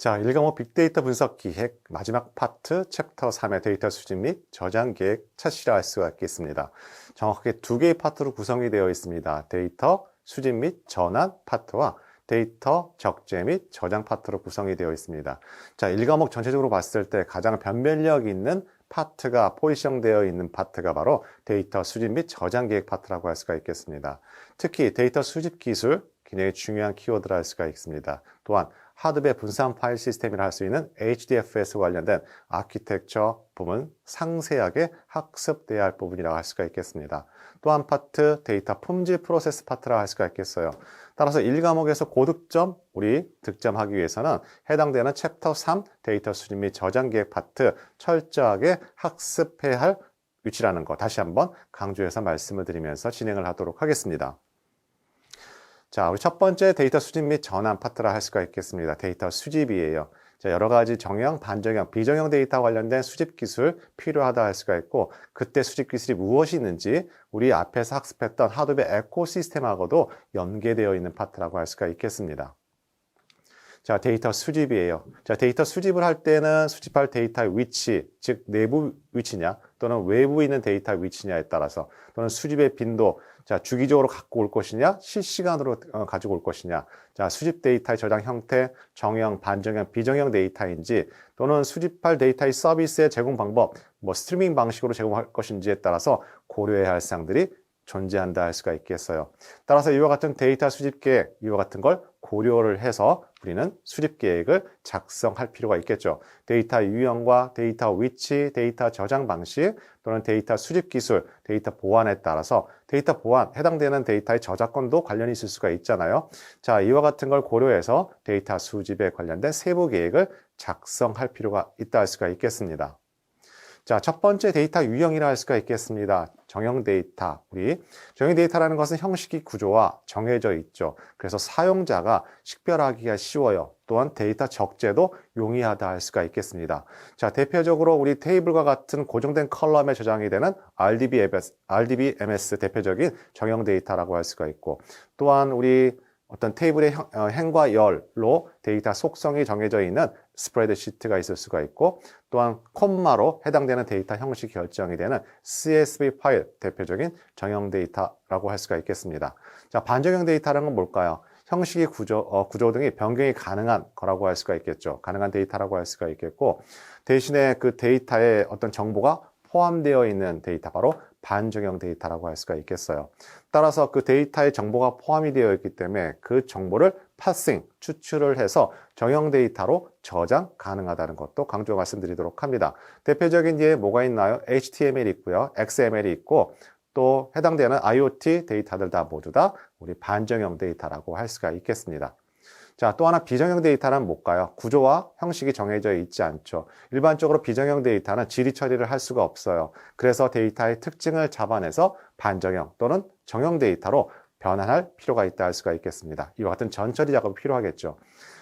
자, 1과목 빅데이터 분석 기획 마지막 파트 챕터 3의 데이터 수집 및 저장 계획 차시라 할 수가 있겠습니다. 정확하게 두 개의 파트로 구성이 되어 있습니다. 데이터 수집 및 전환 파트와 데이터 적재 및 저장 파트로 구성이 되어 있습니다. 자, 1과목 전체적으로 봤을 때 가장 변별력 있는 파트가 포지션되어 있는 파트가 바로 데이터 수집 및 저장 계획 파트라고 할 수가 있겠습니다. 특히 데이터 수집 기술 굉장히 중요한 키워드라 할 수가 있습니다. 또한 하드웨어 분산 파일 시스템이라 할 수 있는 HDFS 관련된 아키텍처 부분 상세하게 학습돼야 할 부분이라고 할 수가 있겠습니다. 또 한 파트 데이터 품질 프로세스 파트라 할 수가 있겠어요. 따라서 1과목에서 고득점 우리 득점하기 위해서는 해당되는 챕터 3 데이터 수집 및 저장 계획 파트 철저하게 학습해야 할 위치라는 거 다시 한번 강조해서 말씀을 드리면서 진행을 하도록 하겠습니다. 자, 우리 첫 번째 데이터 수집 및 전환 파트라 할 수가 있겠습니다. 데이터 수집이에요. 자, 여러 가지 정형, 반정형, 비정형 데이터 관련된 수집 기술 필요하다 할 수가 있고, 그때 수집 기술이 무엇이 있는지 우리 앞에서 학습했던 하드웨어 에코시스템하고도 연계되어 있는 파트라고 할 수가 있겠습니다. 자, 데이터 수집이에요. 자, 데이터 수집을 할 때는 수집할 데이터의 위치, 즉 내부 위치냐 또는 외부에 있는 데이터의 위치냐에 따라서 또는 수집의 빈도, 자, 주기적으로 갖고 올 것이냐, 실시간으로 어, 가지고 올 것이냐, 자, 수집 데이터의 저장 형태, 정형, 반정형, 비정형 데이터인지 또는 수집할 데이터의 서비스의 제공 방법, 뭐 스트리밍 방식으로 제공할 것인지에 따라서 고려해야 할 사항들이 존재한다 할 수가 있겠어요. 따라서 이와 같은 데이터 수집 계획, 이와 같은 걸 고려를 해서 우리는 수집 계획을 작성할 필요가 있겠죠. 데이터 유형과 데이터 위치, 데이터 저장 방식 또는 데이터 수집 기술, 데이터 보안에 따라서 데이터 보안, 해당되는 데이터의 저작권도 관련이 있을 수가 있잖아요. 자, 이와 같은 걸 고려해서 데이터 수집에 관련된 세부 계획을 작성할 필요가 있다 할 수가 있겠습니다. 자, 첫 번째 데이터 유형이라 할 수가 있겠습니다. 정형 데이터. 우리 정형 데이터라는 것은 형식이 구조와 정해져 있죠. 그래서 사용자가 식별하기가 쉬워요. 또한 데이터 적재도 용이하다 할 수가 있겠습니다. 자, 대표적으로 우리 테이블과 같은 고정된 컬럼에 저장이 되는 RDBMS, RDBMS 대표적인 정형 데이터라고 할 수가 있고, 또한 우리 어떤 테이블의 어, 행과 열로 데이터 속성이 정해져 있는 스프레드 시트가 있을 수가 있고 또한 콤마로 해당되는 데이터 형식 결정이 되는 CSV 파일 대표적인 정형 데이터라고 할 수가 있겠습니다. 자, 반정형 데이터라는 건 뭘까요? 형식의 구조, 어, 구조 등이 변경이 가능한 거라고 할 수가 있겠죠. 가능한 데이터라고 할 수가 있겠고 대신에 그 데이터에 어떤 정보가 포함되어 있는 데이터 바로 반정형 데이터라고 할 수가 있겠어요. 따라서 그 데이터의 정보가 포함이 되어 있기 때문에 그 정보를 파싱, 추출을 해서 정형 데이터로 저장 가능하다는 것도 강조 말씀드리도록 합니다. 대표적인 예 뭐가 있나요? HTML이 있고요. XML이 있고 또 해당되는 IoT 데이터들 다 모두 다 우리 반정형 데이터라고 할 수가 있겠습니다. 자, 또 하나 비정형 데이터는 뭘까요? 구조와 형식이 정해져 있지 않죠. 일반적으로 비정형 데이터는 질의 처리를 할 수가 없어요. 그래서 데이터의 특징을 잡아내서 반정형 또는 정형 데이터로 변환할 필요가 있다 할 수가 있겠습니다. 이와 같은 전처리 작업이 필요하겠죠.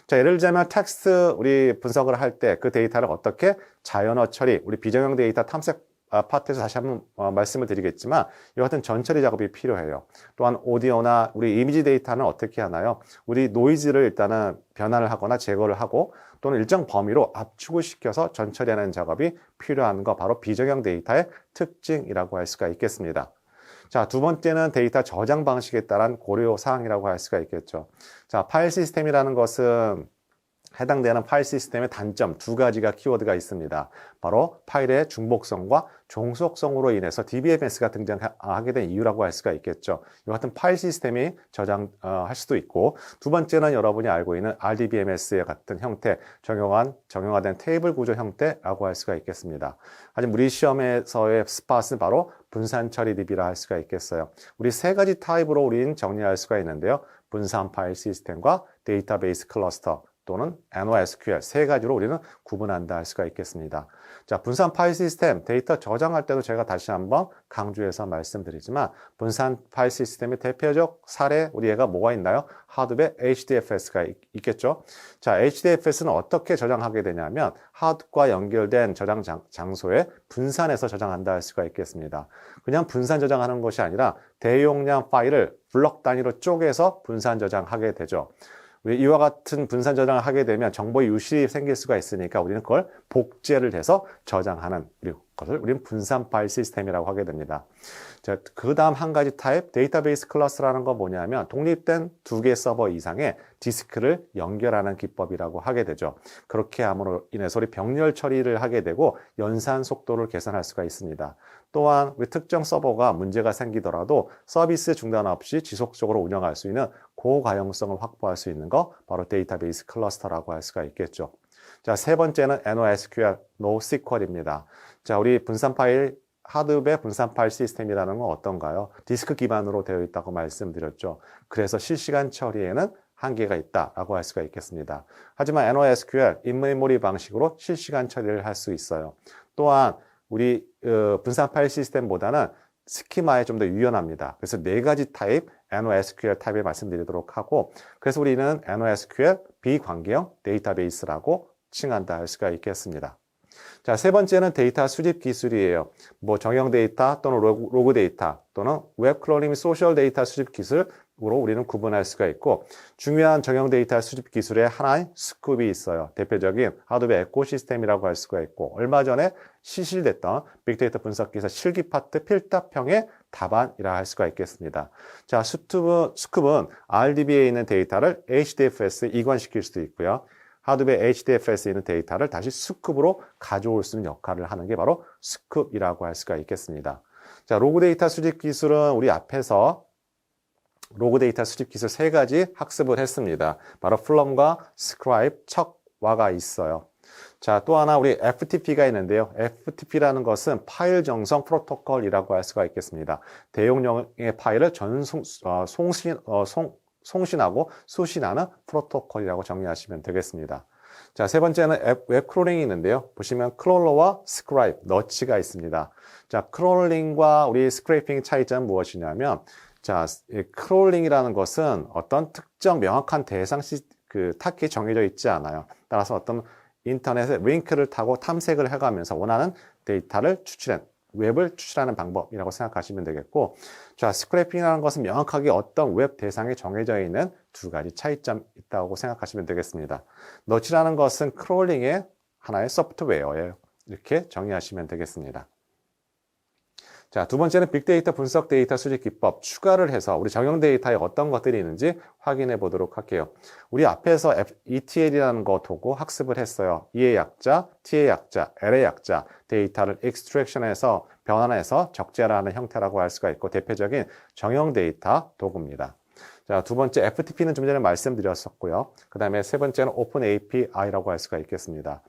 자, 예를 들자면 텍스트 우리 분석을 할 때 그 데이터를 어떻게 자연어 처리, 우리 비정형 데이터 탐색 아, 파트에서 다시 한번 어, 말씀을 드리겠지만 이와 같은 전처리 작업이 필요해요. 또한 오디오나 우리 이미지 데이터는 어떻게 하나요? 우리 노이즈를 일단은 변환을 하거나 제거를 하고 또는 일정 범위로 압축을 시켜서 전처리하는 작업이 필요한 거 바로 비정형 데이터의 특징이라고 할 수가 있겠습니다. 자, 두 번째는 데이터 저장 방식에 따른 고려 사항이라고 할 수가 있겠죠. 자, 파일 시스템이라는 것은 해당되는 파일 시스템의 단점 두 가지가 키워드가 있습니다. 바로 파일의 중복성과 종속성으로 인해서 DBMS가 등장하게 된 이유라고 할 수가 있겠죠. 이 같은 파일 시스템이 저장할 어, 수도 있고 두 번째는 여러분이 알고 있는 RDBMS의 같은 형태, 정형한, 정형화된 테이블 구조 형태라고 할 수가 있겠습니다. 하지만 우리 시험에서의 스팟은 바로 분산 처리 DB라 할 수가 있겠어요. 우리 세 가지 타입으로 우린 정리할 수가 있는데요. 분산 파일 시스템과 데이터베이스 클러스터, 또는 NoSQL 세 가지로 우리는 구분한다 할 수가 있겠습니다. 자, 분산 파일 시스템 데이터 저장할 때도 제가 다시 한번 강조해서 말씀드리지만 분산 파일 시스템의 대표적 사례 우리 얘가 뭐가 있나요? 하드웨어 HDFS가 있, 겠죠 자, HDFS는 어떻게 저장하게 되냐면 하드과 연결된 저장 장, 장 소에 분산해서 저장한다 할 수가 있겠습니다. 그냥 분산 저장하는 것이 아니라 대용량 파일을 블럭 단위로 쪼개서 분산 저장하게 되죠. 이와 같은 분산 저장을 하게 되면 정보의 유실이 생길 수가 있으니까 우리는 그걸 복제를 해서 저장하는 것을 우리는 분산 파일 시스템이라고 하게 됩니다. 자, 그 다음 한 가지 타입 데이터베이스 클러스라는 건 뭐냐면 독립된 두개 서버 이상의 디스크를 연결하는 기법이라고 하게 되죠. 그렇게 함으로 인해서 우리 병렬 처리를 하게 되고 연산 속도를 개선할 수가 있습니다. 또한 특정 서버가 문제가 생기더라도 서비스 중단 없이 지속적으로 운영할 수 있는 고가용성을 확보할 수 있는 거 바로 데이터베이스 클러스터라고 할 수가 있겠죠. 자, 세 번째는 NoSQL, NoSQL입니다. 자, 우리 분산 파일 하드웨어 분산 파일 시스템이라는 건 어떤가요? 디스크 기반으로 되어 있다고 말씀드렸죠. 그래서 실시간 처리에는 한계가 있다라고 할 수가 있겠습니다. 하지만 NoSQL, 인메모리 방식으로 실시간 처리를 할 수 있어요. 또한 우리 어, 분산 파일 시스템보다는 스키마에 좀 더 유연합니다. 그래서 네 가지 타입 NoSQL 타입을 말씀드리도록 하고 그래서 우리는 NoSQL 비관계형 데이터베이스라고 칭한다 할 수가 있겠습니다. 자, 세 번째는 데이터 수집 기술이에요. 뭐 정형 데이터 또는 로그, 로그 데이터 또는 웹 클로닝 소셜 데이터 수집 기술 으로 우리는 구분할 수가 있고 중요한 정형 데이터 수집 기술의 하나의 스쿱이 있어요. 대표적인 하드웨어 에코시스템이라고 할 수가 있고 얼마 전에 시실됐던 빅데이터 분석 기사 실기 파트 필답형의 답안이라 할 수가 있겠습니다. 자, 스쿱은, 스쿱은 RDB에 있는 데이터를 HDFS 이관시킬 수도 있고요. 하드웨어 HDFS에 있는 데이터를 다시 스쿱으로 가져올 수 있는 역할을 하는 게 바로 스쿱이라고 할 수가 있겠습니다. 자, 로그 데이터 수집 기술은 우리 앞에서 로그 데이터 수집 기술 세 가지 학습을 했습니다. 바로 플럼과 스크라이브, 척와가 있어요. 자, 또 하나 우리 FTP가 있는데요. FTP라는 것은 파일 정성 프로토콜이라고 할 수가 있겠습니다. 대용량의 파일을 전송, 어, 송신, 어, 송, 송신하고 수신하는 프로토콜이라고 정리하시면 되겠습니다. 자, 세 번째는 웹 크롤링이 있는데요. 보시면 크롤러와 스크라이브, 너치가 있습니다. 자, 크롤링과 우리 스크래핑 차이점은 무엇이냐면, 자, 크롤링이라는 것은 어떤 특정 명확한 대상 시, 그 타깃이 정해져 있지 않아요. 따라서 어떤 인터넷에 링크를 타고 탐색을 해가면서 원하는 데이터를 추출해 웹을 추출하는 방법이라고 생각하시면 되겠고 자 스크래핑이라는 것은 명확하게 어떤 웹 대상에 정해져 있는 두 가지 차이점이 있다고 생각하시면 되겠습니다. 너치라는 것은 크롤링의 하나의 소프트웨어예요. 이렇게 정의하시면 되겠습니다. 자, 두 번째는 빅데이터 분석 데이터 수집 기법 추가를 해서 우리 정형 데이터에 어떤 것들이 있는지 확인해 보도록 할게요. 우리 앞에서 ETL이라는 거 두고 학습을 했어요. E의 약자, T의 약자, L의 약자, 데이터를 extraction해서 변환해서 적재하는 형태라고 할 수가 있고 대표적인 정형 데이터 도구입니다. 자, 두 번째 FTP는 좀 전에 말씀드렸었고요. 그 다음에 세 번째는 Open API라고 할 수가 있겠습니다.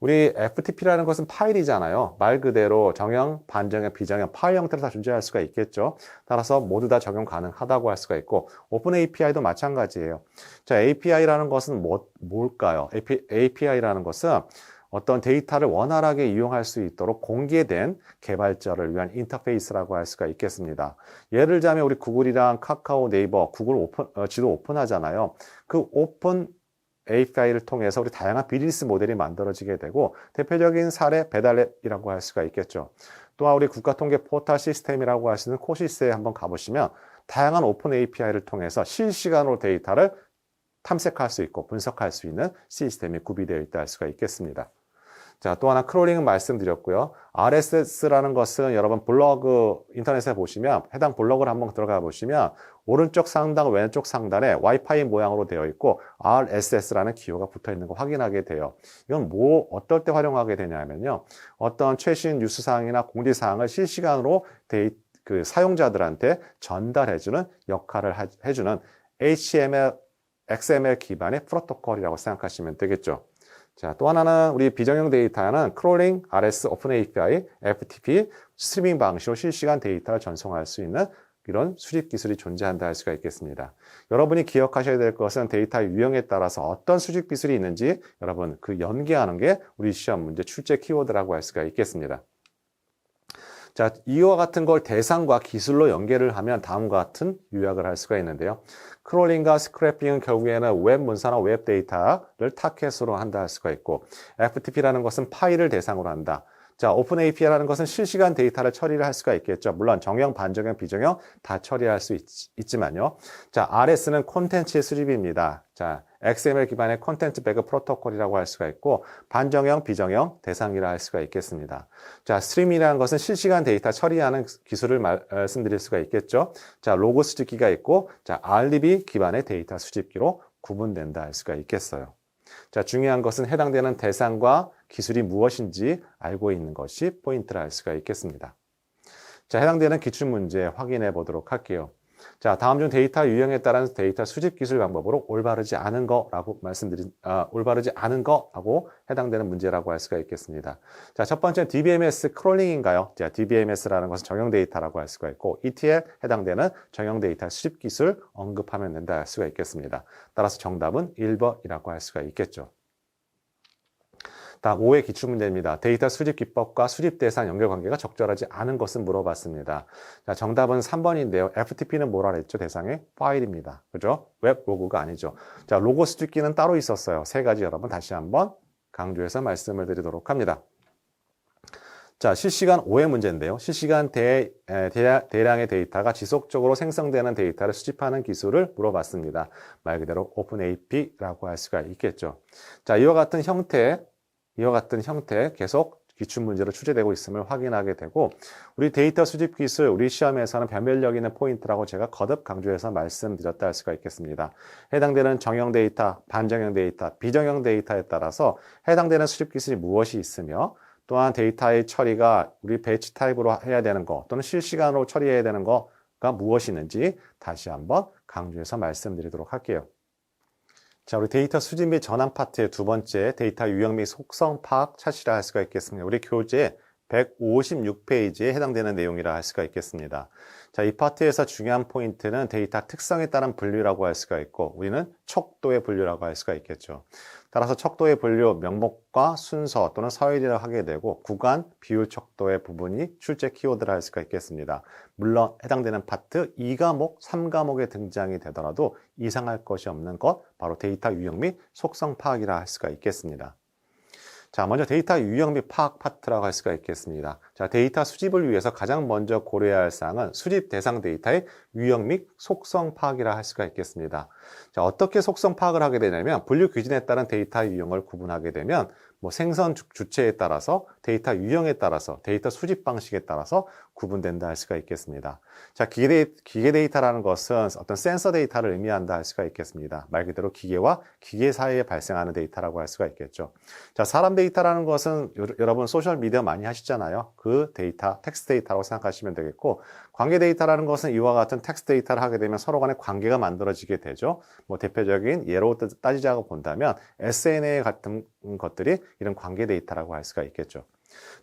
우리 FTP라는 것은 파일이잖아요. 말 그대로 정형, 반정형, 비정형, 파일 형태로 다 존재할 수가 있겠죠. 따라서 모두 다 적용 가능하다고 할 수가 있고 Open API도 마찬가지예요. 자, API라는 것은 뭐, 뭘까요? API라는 것은 어떤 데이터를 원활하게 이용할 수 있도록 공개된 개발자를 위한 인터페이스라고 할 수가 있겠습니다. 예를 들자면 우리 구글이랑 카카오, 네이버, 구글 오픈, 어, 지도 오픈하잖아요. 그 오픈 API를 통해서 우리 다양한 비즈니스 모델이 만들어지게 되고 대표적인 사례 배달앱이라고 할 수가 있겠죠. 또한 우리 국가통계 포털 시스템이라고 하시는 코시스에 한번 가보시면 다양한 오픈 API를 통해서 실시간으로 데이터를 탐색할 수 있고 분석할 수 있는 시스템이 구비되어 있다 할 수가 있겠습니다. 자, 또 하나 크롤링은 말씀드렸고요. RSS라는 것은 여러분 블로그 인터넷에 보시면 해당 블로그를 한번 들어가 보시면 오른쪽 상단, 왼쪽 상단에 와이파이 모양으로 되어 있고 RSS라는 기호가 붙어 있는 거 확인하게 돼요. 이건 뭐 어떨 때 활용하게 되냐면요. 어떤 최신 뉴스 사항이나 공지 사항을 실시간으로 데이, 그 사용자들한테 전달해 주는 역할을 해 주는 HTML, XML 기반의 프로토콜이라고 생각하시면 되겠죠. 자, 또 하나는 우리 비정형 데이터는 크롤링, RS, 오픈 API, FTP, 스트리밍 방식으로 실시간 데이터를 전송할 수 있는 이런 수집 기술이 존재한다 할 수가 있겠습니다. 여러분이 기억하셔야 될 것은 데이터 유형에 따라서 어떤 수집 기술이 있는지 여러분 그 연계하는 게 우리 시험 문제 출제 키워드라고 할 수가 있겠습니다. 자, 이와 같은 걸 대상과 기술로 연계를 하면 다음과 같은 요약을 할 수가 있는데요. 크롤링과 스크래핑은 결국에는 웹 문서나 웹 데이터를 타켓으로 한다 할 수가 있고 FTP라는 것은 파일을 대상으로 한다. 자, 오픈 API라는 것은 실시간 데이터를 처리를 할 수가 있겠죠. 물론 정형, 반정형, 비정형 다 처리할 수 있, 지만요 자, RS는 콘텐츠의 수집입니다. 자, XML 기반의 콘텐츠 배그 프로토콜이라고 할 수가 있고 반정형, 비정형, 대상이라 할 수가 있겠습니다. 자, 스트림이라는 것은 실시간 데이터 처리하는 기술을 말씀드릴 수가 있겠죠. 자, 로고 수집기가 있고 자, RDB 기반의 데이터 수집기로 구분된다 할 수가 있겠어요. 자, 중요한 것은 해당되는 대상과 기술이 무엇인지 알고 있는 것이 포인트라 할 수가 있겠습니다. 자, 해당되는 기출문제 확인해 보도록 할게요. 자, 다음 중 데이터 유형에 따른 데이터 수집 기술 방법으로 올바르지 않은 거라고 말씀드린, 아, 올바르지 않은 거라고 해당되는 문제라고 할 수가 있겠습니다. 자, 첫 번째 DBMS 크롤링인가요? 자, DBMS라는 것은 정형 데이터라고 할 수가 있고 ETL 해당되는 정형 데이터 수집 기술 언급하면 된다 할 수가 있겠습니다. 따라서 정답은 1번이라고 할 수가 있겠죠. 다음 5의 기출문제입니다. 데이터 수집 기법과 수집 대상 연결 관계가 적절하지 않은 것은 물어봤습니다. 자, 정답은 3번인데요. FTP는 뭐라 그랬죠? 대상의 파일입니다. 그죠? 웹 로그가 아니죠. 자, 로고 수집기는 따로 있었어요. 세 가지 여러분 다시 한번 강조해서 말씀을 드리도록 합니다. 자, 실시간 오해 문제인데요. 실시간 대, 에, 대, 대 량의 데이터가 지속적으로 생성되는 데이터를 수집하는 기술을 물어봤습니다. 말 그대로 오픈AP라고 할 수가 있겠죠. 자, 이와 같은 형태, 이와 같은 형태 계속 기출 문제로 출제되고 있음을 확인하게 되고 우리 데이터 수집 기술, 우리 시험에서는 변별력 있는 포인트라고 제가 거듭 강조해서 말씀드렸다 할 수가 있겠습니다. 해당되는 정형 데이터, 반정형 데이터, 비정형 데이터에 따라서 해당되는 수집 기술이 무엇이 있으며 또한 데이터의 처리가 우리 배치 타입으로 해야 되는 거 또는 실시간으로 처리해야 되는 거가 무엇이 있는지 다시 한번 강조해서 말씀드리도록 할게요. 자, 우리 데이터 수집 및 전환 파트의 두 번째 데이터 유형 및 속성 파악 차시라 할 수가 있겠습니다. 우리 교재 156페이지에 해당되는 내용이라 할 수가 있겠습니다. 자, 이 파트에서 중요한 포인트는 데이터 특성에 따른 분류라고 할 수가 있고 우리는 척도의 분류라고 할 수가 있겠죠. 따라서 척도의 분류, 명목과 순서 또는 서열이라고 하게 되고 구간, 비율 척도의 부분이 출제 키워드라 할 수가 있겠습니다. 물론 해당되는 파트 2과목, 3과목에 등장이 되더라도 이상할 것이 없는 것 바로 데이터 유형 및 속성 파악이라 할 수가 있겠습니다. 자, 먼저 데이터 유형 및 파악 파트라고 할 수가 있겠습니다. 자, 데이터 수집을 위해서 가장 먼저 고려해야 할 사항은 수집 대상 데이터의 유형 및 속성 파악이라 할 수가 있겠습니다. 자, 어떻게 속성 파악을 하게 되냐면 분류 규진에 따른 데이터 유형을 구분하게 되면 뭐 생선 주체에 따라서 데이터 유형에 따라서 데이터 수집 방식에 따라서 구분된다 할 수가 있겠습니다. 자, 기계, 데이, 기계 데이터라는 것은 어떤 센서 데이터를 의미한다 할 수가 있겠습니다. 말 그대로 기계와 기계 사이에 발생하는 데이터라고 할 수가 있겠죠. 자, 사람 데이터라는 것은 여러분 소셜 미디어 많이 하시잖아요. 그 데이터, 텍스트 데이터라고 생각하시면 되겠고 관계 데이터라는 것은 이와 같은 텍스트 데이터를 하게 되면 서로 간에 관계가 만들어지게 되죠. 뭐 대표적인 예로 따지자고 본다면 SNA 같은 것들이 이런 관계 데이터라고 할 수가 있겠죠.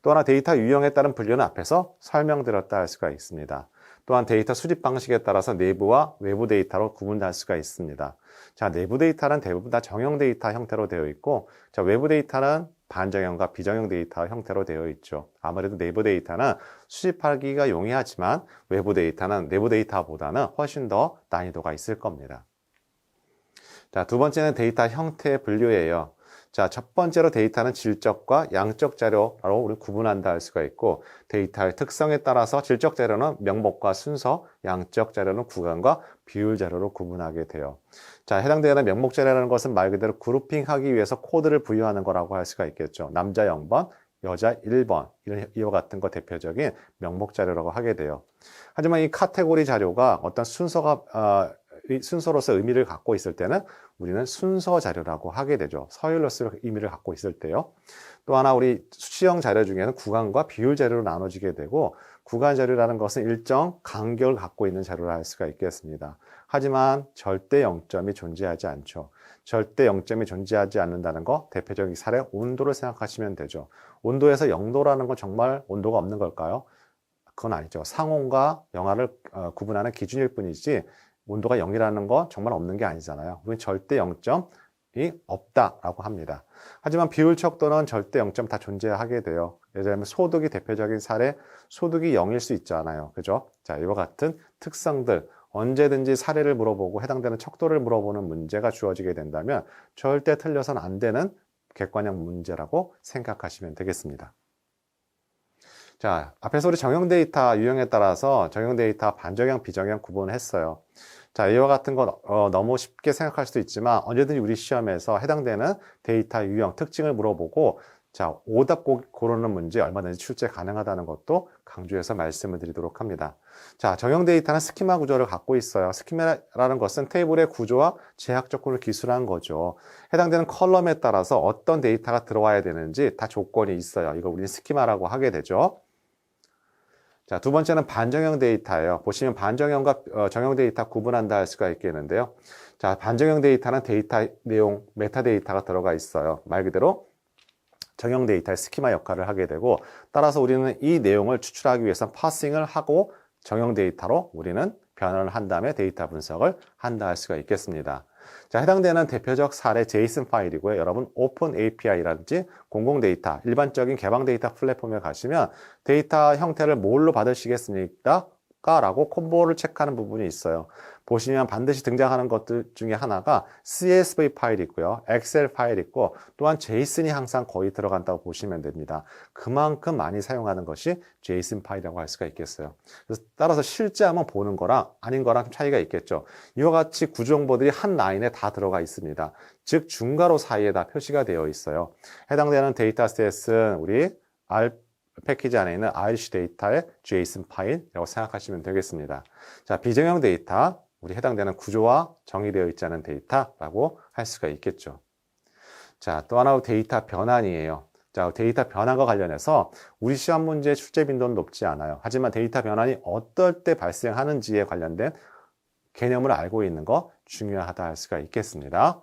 또 하나 데이터 유형에 따른 분류는 앞에서 설명드렸다 할 수가 있습니다. 또한 데이터 수집 방식에 따라서 내부와 외부 데이터로 구분할 수가 있습니다. 자, 내부 데이터는 대부분 다 정형 데이터 형태로 되어 있고, 자, 외부 데이터는 반정형과 비정형 데이터 형태로 되어 있죠. 아무래도 내부 데이터는 수집하기가 용이하지만 외부 데이터는 내부 데이터보다는 훨씬 더 난이도가 있을 겁니다. 자, 두 번째는 데이터 형태 분류예요. 자, 첫 번째로 데이터는 질적과 양적 자료로 우리 구분한다 할 수가 있고 데이터의 특성에 따라서 질적 자료는 명목과 순서, 양적 자료는 구간과 비율 자료로 구분하게 돼요. 자, 해당되는 명목 자료라는 것은 말 그대로 그룹핑하기 위해서 코드를 부여하는 거라고 할 수가 있겠죠. 남자 0번, 여자 1번 이런 이와 같은 거 대표적인 명목 자료라고 하게 돼요. 하지만 이 카테고리 자료가 어떤 순서가 어, 순서로서 의미를 갖고 있을 때는 우리는 순서 자료라고 하게 되죠. 서열로서 의미를 갖고 있을 때요. 또 하나 우리 수치형 자료 중에는 구간과 비율 자료로 나눠지게 되고 구간 자료라는 것은 일정 간격을 갖고 있는 자료라 할 수가 있겠습니다. 하지만 절대 0점이 존재하지 않죠. 절대 0점이 존재하지 않는다는 거 대표적인 사례 온도를 생각하시면 되죠. 온도에서 0도라는 건 정말 온도가 없는 걸까요? 그건 아니죠. 상온과 영하를 어, 구분하는 기준일 뿐이지 온도가 0이라는 건 정말 없는 게 아니잖아요. 우리 절대 0점이 없다라고 합니다. 하지만 비율 척도는 절대 0점 다 존재하게 돼요. 예를 들면 소득이 대표적인 사례, 소득이 0일 수 있잖아요. 그죠? 자, 이와 같은 특성들, 언제든지 사례를 물어보고 해당되는 척도를 물어보는 문제가 주어지게 된다면 절대 틀려서는 안 되는 객관형 문제라고 생각하시면 되겠습니다. 자, 앞에서 우리 정형 데이터 유형에 따라서 정형 데이터 반정형, 비정형 구분을 했어요. 자, 이와 같은 건 어, 너무 쉽게 생각할 수도 있지만 언제든지 우리 시험에서 해당되는 데이터 유형, 특징을 물어보고 자, 오답 고- 고르는 문제 얼마든지 출제 가능하다는 것도 강조해서 말씀을 드리도록 합니다. 자, 정형 데이터는 스키마 구조를 갖고 있어요. 스키마라는 것은 테이블의 구조와 제약 조건을 기술한 거죠. 해당되는 컬럼에 따라서 어떤 데이터가 들어와야 되는지 다 조건이 있어요. 이거 우리는 스키마라고 하게 되죠. 자, 두 번째는 반정형 데이터예요. 보시면 반정형과 어, 정형 데이터 구분한다 할 수가 있겠는데요. 자, 반정형 데이터는 데이터 내용, 메타 데이터가 들어가 있어요. 말 그대로 정형 데이터의 스키마 역할을 하게 되고 따라서 우리는 이 내용을 추출하기 위해서 파싱을 하고 정형 데이터로 우리는 변환을 한 다음에 데이터 분석을 한다 할 수가 있겠습니다. 자, 해당되는 대표적 사례 제이슨 파일이고요. 여러분 오픈 API라든지 공공 데이터, 일반적인 개방 데이터 플랫폼에 가시면 데이터 형태를 뭘로 받으시겠습니까? 라고 콤보를 체크하는 부분이 있어요. 보시면 반드시 등장하는 것들 중에 하나가 CSV 파일이 있고요. 엑셀 파일이 있고 또한 제이슨이 항상 거의 들어간다고 보시면 됩니다. 그만큼 많이 사용하는 것이 제이슨 파일이라고 할 수가 있겠어요. 따라서 실제 한번 보는 거랑 아닌 거랑 차이가 있겠죠. 이와 같이 구조 정보들이 한 라인에 다 들어가 있습니다. 즉 중괄호 사이에 다 표시가 되어 있어요. 해당되는 데이터셋은 우리 R 패키지 안에 있는 IRC 데이터의 JSON 파일이라고 생각하시면 되겠습니다. 자, 비정형 데이터, 우리 해당되는 구조와 정의되어 있지 않은 데이터라고 할 수가 있겠죠. 자, 또 하나 데이터 변환이에요. 자, 데이터 변환과 관련해서 우리 시험 문제 출제 빈도는 높지 않아요. 하지만 데이터 변환이 어떨 때 발생하는지에 관련된 개념을 알고 있는 거 중요하다 할 수가 있겠습니다.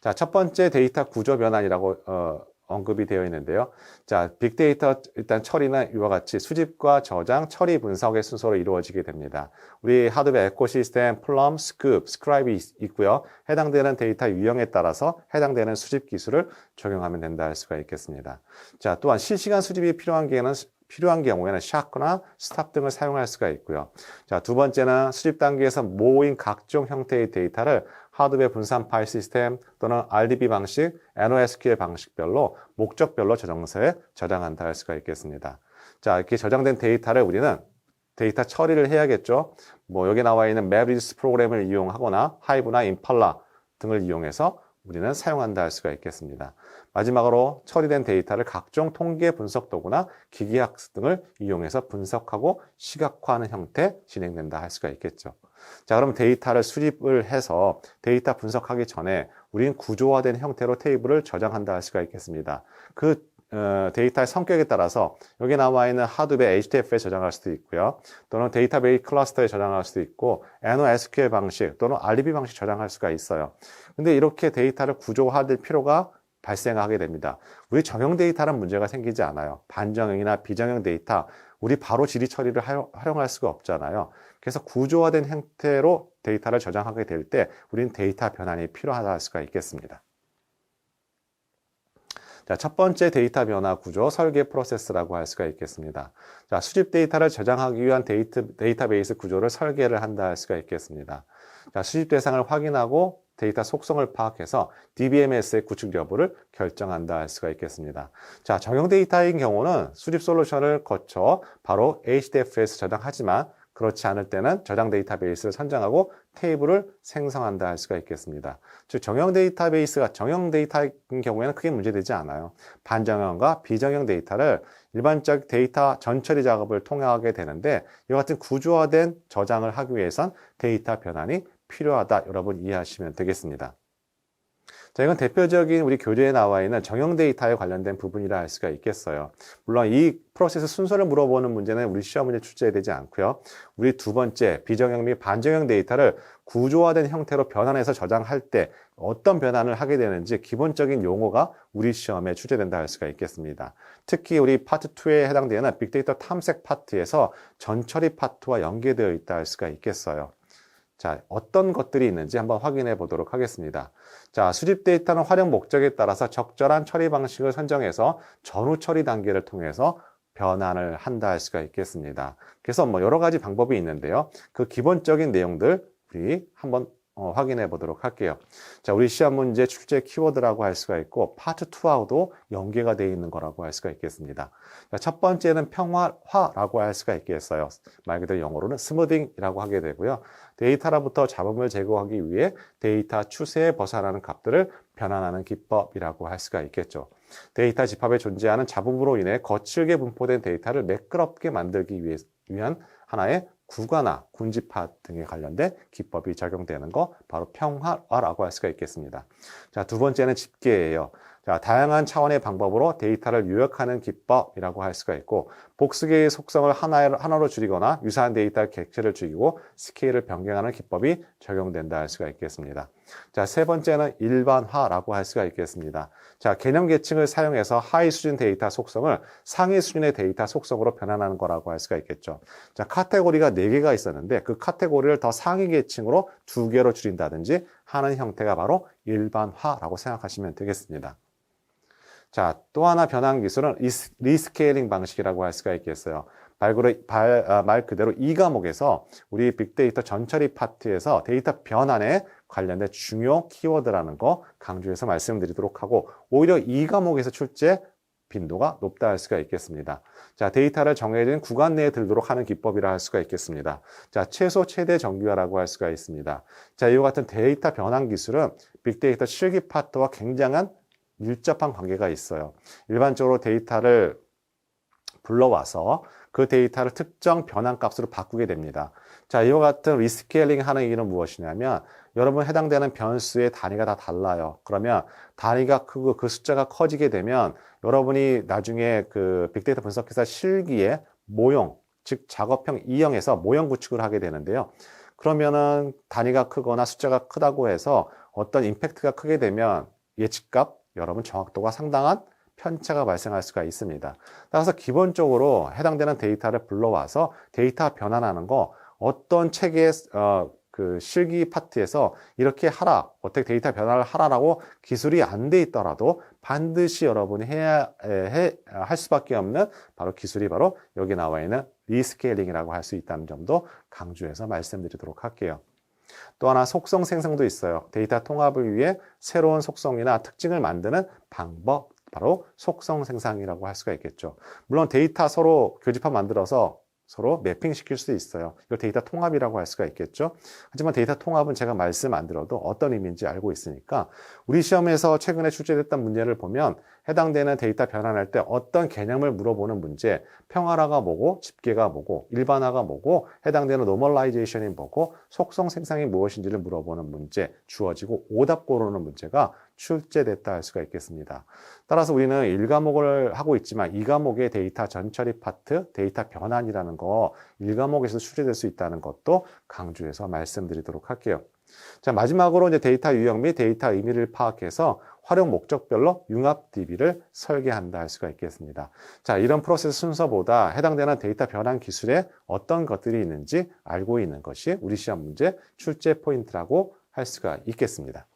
자, 첫 번째 데이터 구조 변환이라고 어, 언급이 되어 있는데요. 자, 빅데이터 일단 처리는 이와 같이 수집과 저장, 처리 분석의 순서로 이루어지게 됩니다. 우리 하드웨어 에코시스템, 플럼, 스쿱, 스크라이브 있고요. 해당되는 데이터 유형에 따라서 해당되는 수집 기술을 적용하면 된다 할 수가 있겠습니다. 자, 또한 실시간 수집이 필요한 경우에는 필요한 경우에는 샤크나 스탑 등을 사용할 수가 있고요. 자, 두 번째는 수집 단계에서 모인 각종 형태의 데이터를 하드웨어 분산 파일 시스템 또는 RDB 방식, NoSQL 방식별로 목적별로 저장소에 저장한다 할 수가 있겠습니다. 자, 이렇게 저장된 데이터를 우리는 데이터 처리를 해야겠죠. 뭐 여기 나와 있는 MapReduce 프로그램을 이용하거나 하이브나 임팔라 등을 이용해서 우리는 사용한다 할 수가 있겠습니다. 마지막으로 처리된 데이터를 각종 통계 분석 도구나 기계학습 등을 이용해서 분석하고 시각화하는 형태 진행된다 할 수가 있겠죠. 자, 그럼 데이터를 수집을 해서 데이터 분석하기 전에 우리는 구조화된 형태로 테이블을 저장한다 할 수가 있겠습니다. 그 어, 데이터의 성격에 따라서 여기 나와 있는 하드웨어 HDF에 저장할 수도 있고요. 또는 데이터베이스 클러스터에 저장할 수도 있고 NoSQL 방식 또는 RDB 방식 저장할 수가 있어요. 근데 이렇게 데이터를 구조화될 필요가 발생하게 됩니다. 우리 정형 데이터란 문제가 생기지 않아요. 반정형이나 비정형 데이터, 우리 바로 질의 처리를 활용할 수가 없잖아요. 그래서 구조화된 형태로 데이터를 저장하게 될 때 우리는 데이터 변환이 필요하다 할 수가 있겠습니다. 자, 첫 번째 데이터 변화 구조 설계 프로세스라고 할 수가 있겠습니다. 자, 수집 데이터를 저장하기 위한 데이터, 데이터베이스 구조를 설계를 한다 할 수가 있겠습니다. 자, 수집 대상을 확인하고 데이터 속성을 파악해서 DBMS의 구축 여부를 결정한다 할 수가 있겠습니다. 자, 정형 데이터인 경우는 수집 솔루션을 거쳐 바로 HDF에서 저장하지만 그렇지 않을 때는 저장 데이터베이스를 선정하고 테이블을 생성한다 할 수가 있겠습니다. 즉 정형 데이터베이스가 정형 데이터인 경우에는 크게 문제되지 않아요. 반정형과 비정형 데이터를 일반적 데이터 전처리 작업을 통하게 되는데 이와 같은 구조화된 저장을 하기 위해선 데이터 변환이 필요하다 여러분 이해하시면 되겠습니다. 자, 이건 대표적인 우리 교재에 나와 있는 정형 데이터에 관련된 부분이라 할 수가 있겠어요. 물론 이 프로세스 순서를 물어보는 문제는 우리 시험 문제 출제되지 않고요. 우리 두 번째 비정형 및 반정형 데이터를 구조화된 형태로 변환해서 저장할 때 어떤 변환을 하게 되는지 기본적인 용어가 우리 시험에 출제된다 할 수가 있겠습니다. 특히 우리 파트 2에 해당되는 빅데이터 탐색 파트에서 전처리 파트와 연계되어 있다 할 수가 있겠어요. 자, 어떤 것들이 있는지 한번 확인해 보도록 하겠습니다. 자, 수집 데이터는 활용 목적에 따라서 적절한 처리 방식을 선정해서 전후 처리 단계를 통해서 변환을 한다 할 수가 있겠습니다. 그래서 뭐 여러 가지 방법이 있는데요. 그 기본적인 내용들 우리 한번 어, 확인해 보도록 할게요. 자, 우리 시험 문제 출제 키워드라고 할 수가 있고 파트 2하고도 연계가 되어 있는 거라고 할 수가 있겠습니다. 자, 첫 번째는 평화화라고 할 수가 있겠어요. 말 그대로 영어로는 스무딩이라고 하게 되고요. 데이터로부터 잡음을 제거하기 위해 데이터 추세에 벗어나는 값들을 변환하는 기법이라고 할 수가 있겠죠. 데이터 집합에 존재하는 잡음으로 인해 거칠게 분포된 데이터를 매끄럽게 만들기 위해, 위한 하나의 구가나 군집화 등에 관련된 기법이 적용되는 거 바로 평화화라고 할 수가 있겠습니다. 자, 두 번째는 집계예요. 자, 다양한 차원의 방법으로 데이터를 요약하는 기법이라고 할 수가 있고 복수계의 속성을 하나에, 하나 로 줄이거나 유사한 데이터 객체를 줄이고 스케일을 변경하는 기법이 적용된다 할 수가 있겠습니다. 자, 세 번째는 일반화라고 할 수가 있겠습니다. 자, 개념 계층을 사용해서 하위 수준 데이터 속성을 상위 수준의 데이터 속성으로 변환하는 거라고 할 수가 있겠죠. 자, 카테고리가 네개가 있었는데 그 카테고리를 더 상위 계층으로 두개로 줄인다든지 하는 형태가 바로 일반화라고 생각하시면 되겠습니다. 자, 또 하나 변환 기술은 리스- 리스케일링 방식이라고 할 수가 있겠어요. 발- 아, 말 그대로 이 과목에서 우리 빅데이터 전처리 파트에서 데이터 변환에 관련된 중요 키워드라는 거 강조해서 말씀드리도록 하고 오히려 이 과목에서 출제 빈도가 높다 할 수가 있겠습니다. 자, 데이터를 정해진 구간 내에 들도록 하는 기법이라 할 수가 있겠습니다. 자, 최소 최대 정규화라고 할 수가 있습니다. 자, 이와 같은 데이터 변환 기술은 빅데이터 실기 파트와 굉장한 밀접한 관계가 있어요. 일반적으로 데이터를 불러와서 그 데이터를 특정 변환 값으로 바꾸게 됩니다. 자, 이와 같은 리스케일링 하는 이유는 무엇이냐면 여러분 해당되는 변수의 단위가 다 달라요. 그러면 단위가 크고 그 숫자가 커지게 되면 여러분이 나중에 그 빅데이터 분석회사 실기에 모형, 즉 작업형 2형에서 모형 구축을 하게 되는데요. 그러면은 단위가 크거나 숫자가 크다고 해서 어떤 임팩트가 크게 되면 예측값, 여러분 정확도가 상당한 편차가 발생할 수가 있습니다. 따라서 기본적으로 해당되는 데이터를 불러와서 데이터 변환하는 거 어떤 책의 어, 그 실기 파트에서 이렇게 하라, 어떻게 데이터 변환을 하라라고 기술이 안 돼 있더라도 반드시 여러분이 해야 해, 할 수밖에 없는 바로 기술이 바로 여기 나와 있는 리스케일링이라고 할 수 있다는 점도 강조해서 말씀드리도록 할게요. 또 하나 속성 생성도 있어요. 데이터 통합을 위해 새로운 속성이나 특징을 만드는 방법, 바로 속성 생성이라고 할 수가 있겠죠. 물론 데이터 서로 교집합 만들어서 서로 매핑 시킬 수 있어요. 이거 데이터 통합이라고 할 수가 있겠죠. 하지만 데이터 통합은 제가 말씀 안 들어도 어떤 의미인지 알고 있으니까 우리 시험에서 최근에 출제됐던 문제를 보면 해당되는 데이터 변환할 때 어떤 개념을 물어보는 문제, 평화라가 뭐고, 집계가 뭐고, 일반화가 뭐고, 해당되는 노멀라이제이션이 뭐고, 속성 생성이 무엇인지를 물어보는 문제, 주어지고 오답 고르는 문제가 출제됐다 할 수가 있겠습니다. 따라서 우리는 1과목을 하고 있지만 2과목의 데이터 전처리 파트, 데이터 변환이라는 거 1과목에서 출제될 수 있다는 것도 강조해서 말씀드리도록 할게요. 자, 마지막으로 이제 데이터 유형 및 데이터 의미를 파악해서 활용 목적별로 융합 DB를 설계한다 할 수가 있겠습니다. 자, 이런 프로세스 순서보다 해당되는 데이터 변환 기술에 어떤 것들이 있는지 알고 있는 것이 우리 시험 문제 출제 포인트라고 할 수가 있겠습니다.